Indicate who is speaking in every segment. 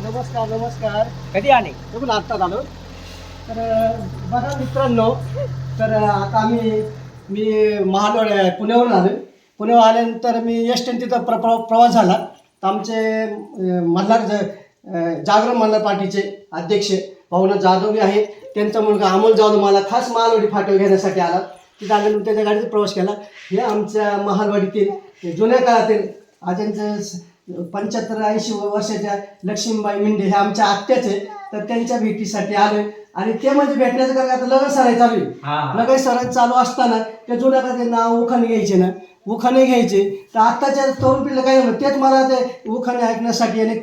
Speaker 1: नमस्कार नमस्कार
Speaker 2: कधी आले
Speaker 1: तुम्ही आत्ताच आलो तर बघा मित्रांनो तर आता आम्ही मी महालोळ पुण्यावरून आलो पुण्यावर आल्यानंतर मी एस टी तिथं प्र प्रवास झाला. आमचे मल्हार ज जागरण मल्हार पार्टीचे अध्यक्ष भावना जाधव बी आहेत. त्यांचा मुलगा अमोल जाधव मला खास महालवाडी फाटव घेण्यासाठी आला. तिथं आल्यानंतर त्याच्या गाडीचा प्रवास केला. हे आमच्या महालवाडीतील जुन्या काळातील आज्यांचं पंच्याहत्तर ऐंशी वर्षाच्या लक्ष्मीबाई मिंडे हे आमच्या आत्याचे तर त्यांच्या भेटीसाठी आले. आणि ते म्हणजे भेटण्याचं कारण आता लगन सराई चालू आहे. लगन सराई चालू असताना त्या जुन्या काळात नाव उखाणे घ्यायचे ना उखाणे घ्यायचे. तर आत्ताच्या तरुण पिढीला काय झालं तेच मला ते उखाणे ऐकण्यासाठी आणि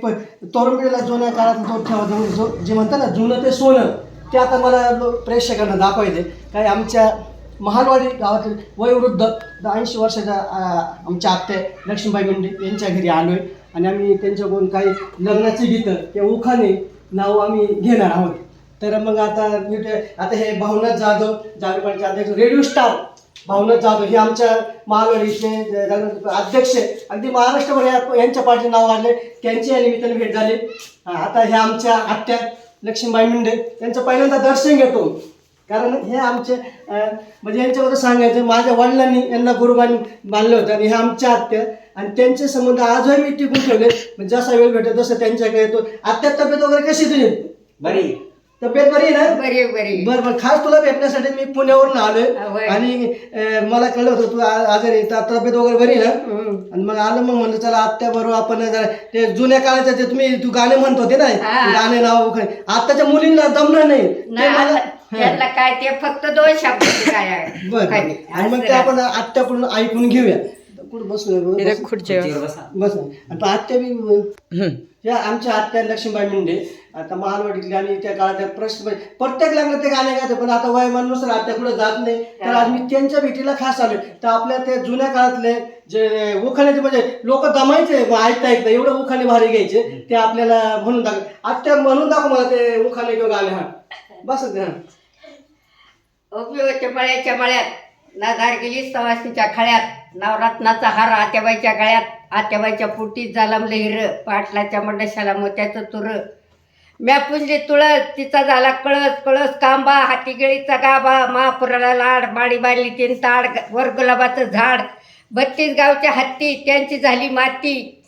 Speaker 1: तरुण पिढीला जुन्या काळात जो म्हणजे जो जे म्हणतात ना जुनं ते सोनं ते आता मला प्रेक्षकांना दाखवायचे काय आमच्या महालवाडी गावातील वयोवृद्ध ऐंशी वर्षाच्या आमच्या आत्या लक्ष्मीबाई मुंडे यांच्या घरी आलो आहे आणि आम्ही त्यांच्याकडून काही लग्नाची गीतं ते उखाणे नाव आम्ही घेणार आहोत. तर मग आता आता हे भावनाथ जाधव जागरूकांचे अध्यक्ष रेडिओ स्टार भावनाथ जाधव हे आमच्या महागडीचे अध्यक्ष आहे. अगदी महाराष्ट्रभर यांच्या पार्टीचे नाव आले त्यांची या निमित्ताने भेट झाली. आता हे आमच्या आत्या लक्ष्मीबाई मुंडे यांचं पहिल्यांदा दर्शन घेतो. कारण हे आमचे म्हणजे यांच्याबद्दल सांगायचं माझ्या वडिलांनी यांना गुरुबानी मानलं होतं आणि हे आमच्या आत्या आणि त्यांचे संबंध आजही मी टिकून ठेवले. म्हणजे जसा वेळ भेटतो तसं त्यांच्याकडे येतो. आत्या तब्येत वगैरे कशी तुझी?
Speaker 2: बरी.
Speaker 1: तब्येत बरी आहे ना?
Speaker 3: बरी बरी
Speaker 1: बरं बरं. खास तुला भेटण्यासाठी मी पुण्यावरून आलोय.
Speaker 3: होय.
Speaker 1: आणि अं, मला कळलं होतं तू आ- आजारी आहे, तर तब्येत वगैरे बरी आहे ना?
Speaker 3: हम्म.
Speaker 1: आणि मग आलं मग म्हणलं चला आत्या बरोबर आपण जरा ते जुन्या काळाचे ते तुम्ही तू गाणे म्हणत होते ना?
Speaker 3: हा.
Speaker 1: गाणे नाव वगैरे. आताच्या मुलींना जमलं नाही. ते
Speaker 3: नाही,
Speaker 1: मला
Speaker 3: आता त्यांना काय ते फक्त दोन शब्द काय आहे?
Speaker 1: बरं
Speaker 3: काय. नाही.
Speaker 1: आणि मग
Speaker 3: असं
Speaker 1: ते आपण आत्याकडून ऐकून घेऊया. कुठं बसू बस
Speaker 2: खुर्चीवर. बसा
Speaker 1: बस. आणि तो आत्या बी या आमच्या आत्या लक्ष्मीबाई मुंडे. आता महालवाडीतली आणि त्या काळात प्रश्न म्हणजे प्रत्येक लग्न ते गाणे गायचं पण आता वयमानुसार आता कुठं जात नाही. तर आज मी त्यांच्या भेटीला खास आलोय. तर आपल्या ते जुन्या काळातले जे उखाण्याचे म्हणजे लोक दमायचे ऐकता ऐकता एवढं उखाणे भारी घ्यायचे ते आपल्याला म्हणून दाखव आत्या म्हणून दाखव मला ते उखाणे किंवा गाणे हा. बस हा.
Speaker 3: उपयोगाच्या मळ्याच्या मळ्यात नादार गेली सवासीच्या खळ्यात नवरत्नाचा हार आत्याबाईच्या गळ्यात आत्याबाईच्या पोटी जालमलं हिर पाटलाच्या मंडशाला मोत्याचं तुर. म्यापुंजी तुळस तिचा झाला कळस कळस कांबा हाती गिळीचा गाभा महापुराला लाड माडी मारली तीन ताड वर गुलाबाचं झाड बत्तीस गावच्या हत्ती त्यांची झाली माती.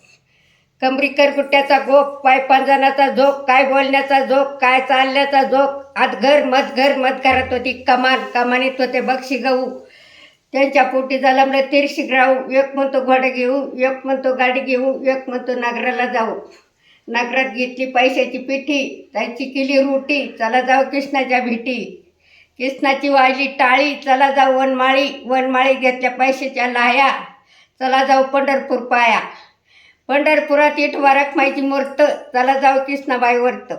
Speaker 3: कमरीकर गुट्ट्याचा गोप पाय पंजनाचा झोक काय बोलण्याचा झोक काय चालण्याचा झोक आतघर मधघर मधघरात होती कमान कमानीत होते बक्षी गहू. त्यांच्या पोटी जलमलं तिरशी राहू एक म्हणतो घोडे घेऊ एक म्हणतो गाडी घेऊ एक म्हणतो नागराला जाऊ. नगरात घेतली पैशाची पिठी त्याची केली रोटी चला जाऊ कृष्णाच्या भेटी. कृष्णाची वाजली टाळी चला जाऊ वनमाळी वनमाळी घेतल्या पैशाच्या लाया चला जाऊ पंढरपूर पाया. पंढरपुरात इट वारखमाईची मूर्त चला जाऊ कृष्णाबाई वर्त.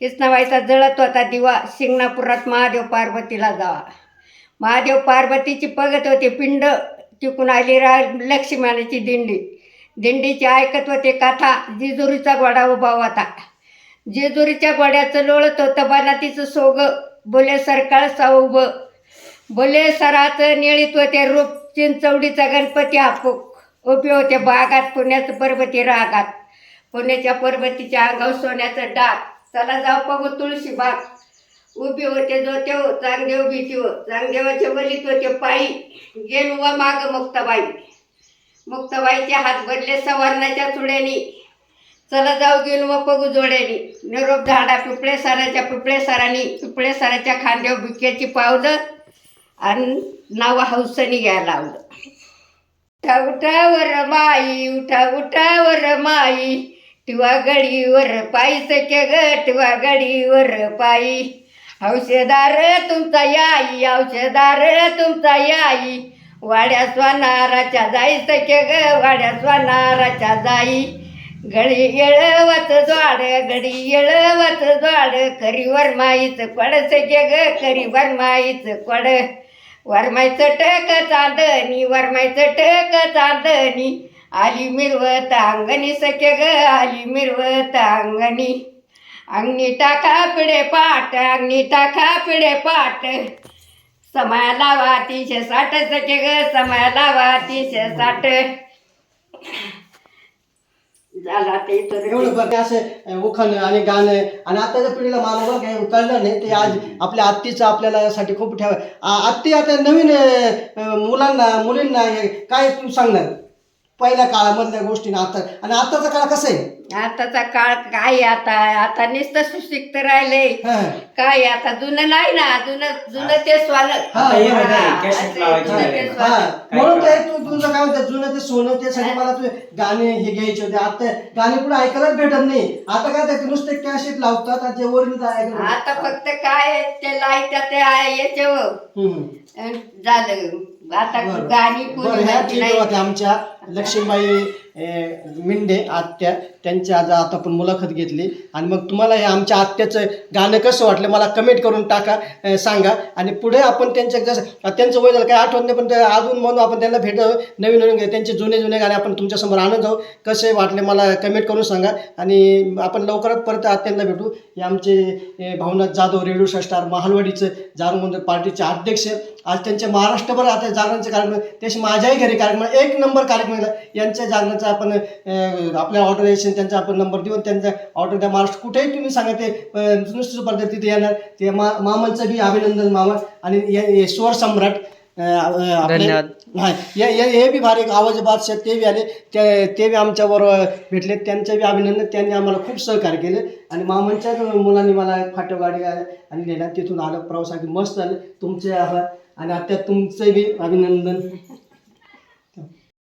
Speaker 3: कृष्णाबाईचा जळत होता दिवा शिंगणापुरात महादेव पार्वतीला जावा. महादेव पार्वतीची पगत होते पिंड तिकून आली रा लक्ष्मीची दिंडी. दिंडीची ऐकत होते कथा. जिजुरीचा गोडा उभा होता. जेजुरीच्या गोड्याचं लोळत होतं बनातीचं सोग बोले सरकाळ साऊब बोले सराचं निळीत होते रूप चिंचवडीचा गणपती हापूक उभे होते बागात पुण्याचं पर्वती रागात. पुण्याच्या पर्वतीच्या अंगावर सोन्याचं डाग. चला जाऊ बघू तुळशी बाग. उभी होते जो तेव हो, चांगदेव भीतीव हो. चांगदेवाच्या वलीत होते पायी. गेल व माग मुक्ताबाई. मुक्तबाईचे हात भरले सवर्णाच्या चुड्यानी. चला जाऊ घेऊन व पगू जोड्यानी. निरोप झाडा पिपळे सराच्या पिपळे सरांनी पिपळे सराच्या खांद्यावर भिक्याची पावलं आणि नाव हौसनी घ्यायला लावलं. उठा उठावर माई उठा उठावर माई. टिवा गडीवर पायी सख्या ग टिवा गडीवर पायी औषधार तुमचा याई औषधार तुमचा याई. वाड्या स्वानाराच्या जाई सखे ग वाड्या स्वानाराच्या जाई. गळी येळवत द्वाड गडी येळवत द्वाड करीवर वरमाईच पड सखे ग करीवर वरमाईच पड. वरमायचं टक चांदणी वरमाईचं टक चांदणी. आली मिरवत अंगणी सखे ग आली मिरवत अंगणी. अंगणी टाका पिढे पाट अंगणी टाका पिढे पाट समाया लावा तीनशे साठ सखे ग समाया लावा तीनशे साठ. झाला ते
Speaker 1: एवढं बघ असे उखाणं आणि गाणं आणि आताच्या पिढीला मानवा हे कळलं नाही ते आज आपल्या आत्तीचं आपल्याला साठी खूप ठेवा. आत्ती आता नवीन मुलांना मुलींना हे काय तू सांगणार? पहिल्या काळामधल्या गोष्टी ना आता. आणि आताचा काळ कसा आहे?
Speaker 3: आताचा काळ काय आता? आता नुसतं सुशिक्त राहिले.
Speaker 1: हा.
Speaker 3: काय आता? जुनं नाही ना? जुनं जुनं ते स्वालं
Speaker 1: हा,
Speaker 2: हे
Speaker 3: हा, असं
Speaker 2: लावायची
Speaker 3: जुनं ते.
Speaker 1: हा. म्हणून ते तू तुझं काय म्हणतात जुनं ते सोनं ते सगळे मला तू गाणे हे घ्यायचे होते. आता गाणे कुठे ऐकायलाच भेटत नाही. आता काय ते नुसते कॅसेट लावतात आणि ते वरून
Speaker 3: आता फक्त काय ते लाइट ते आहे याच्यावर. झालं. आता गाणी कोणी
Speaker 1: बरं ह्या
Speaker 3: माहिती
Speaker 1: ठीक
Speaker 3: नाही.
Speaker 1: होत्या आमच्या लक्ष्मीबाई मिंडे आत्या त्यांची आज आता आपण मुलाखत घेतली. आणि मग तुम्हाला हे आमच्या आत्याचं गाणं कसं वाटलं मला कमेंट करून टाका सांगा. आणि पुढे आपण त्यांच्या जसं त्यांचं वय झालं काय आठवत नाही पण अजून म्हणून आपण त्यांना भेट नवीन नवीन त्यांचे जुने जुने गाणे आपण तुमच्यासमोर आणत जाऊ. कसे वाटले मला कमेंट करून सांगा. आणि आपण लवकरात परत आत्यांना भेटू. हे आमचे भावनाथ जाधव रेडिओ स्टार महालवाडीचं जागरण पार्टीचे अध्यक्ष. आज त्यांच्या महाराष्ट्रभर आता जागरणचे कार्यक्रम त्याशी माझ्याही घरी कार्यक्रम एक नंबर कार्यक्रम आहे. यांच्या जागरणाचा आपण आपल्या ऑर्डर येशील त्यांचा आपण नंबर देऊन त्यांचा ऑर्डर द्या. महाराष्ट्र कुठेही तुम्ही सांगा ते नुसतं पद्धत तिथे येणार ते मा मामांचं बी अभिनंदन मामा. आणि स्वर सम्राट
Speaker 2: धन्यवाद.
Speaker 1: हा बी भारी आवाज बादशाह. ते बी आले. ते बी आमच्याबरोबर भेटले. त्यांचं बी अभिनंदन. त्यांनी आम्हाला खूप सहकार्य केलं. आणि मामांच्या मुलांनी मला फाटो गाडी आणि नेला. तिथून आलं. प्रवास अगदी मस्त झालं तुमचे आभार. आणि आता तुमचं बी अभिनंदन.